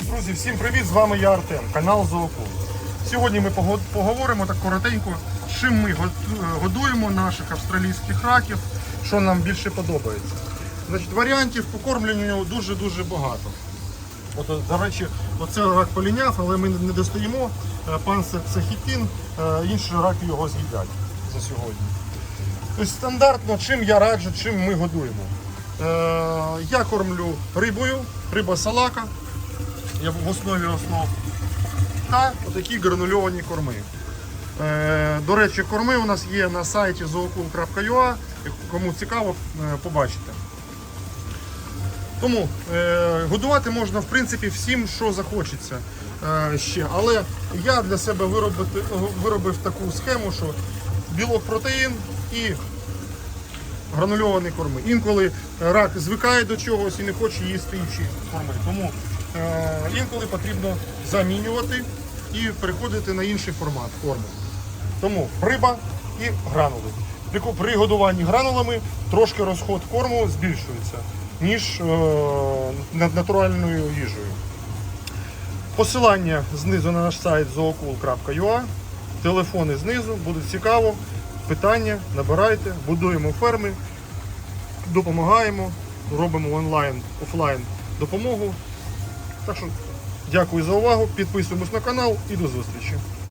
Друзі, всім привіт! З вами я Артем, канал Зоокул. Сьогодні ми поговоримо так коротенько, чим ми годуємо наших австралійських раків, що нам більше подобається. Значить, варіантів покормлення дуже-дуже багато. От, от, до речі, оце рак поліняв, але ми не достаємо. Е, Панцир це хітін, е, інші раки його з'їдять за сьогодні. Тобто стандартно, чим я раджу, чим ми годуємо. Е, я кормлю рибою, риба салака, я в основі основ. Та отакі гранульовані корми. Е, до речі, корми у нас є на сайті zookul.ua, кому цікаво, е, побачите. Тому е, годувати можна в принципі всім, що захочеться е, ще. Але я для себе виробити, виробив таку схему, що білок протеїн і гранульовані корми. Інколи рак звикає до чогось і не хоче їсти інші корми. Тому е, інколи потрібно замінювати і переходити на інший формат корму. Тому риба і гранули. При, годуванні гранулами трошки розход корму збільшується, ніж е, над натуральною їжею. Посилання знизу на наш сайт zookul.ua, телефони знизу, буде цікаво. Питання набирайте, будуємо ферми, допомагаємо, робимо онлайн, офлайн допомогу. Так що дякую за увагу, підписуємось на канал і до зустрічі.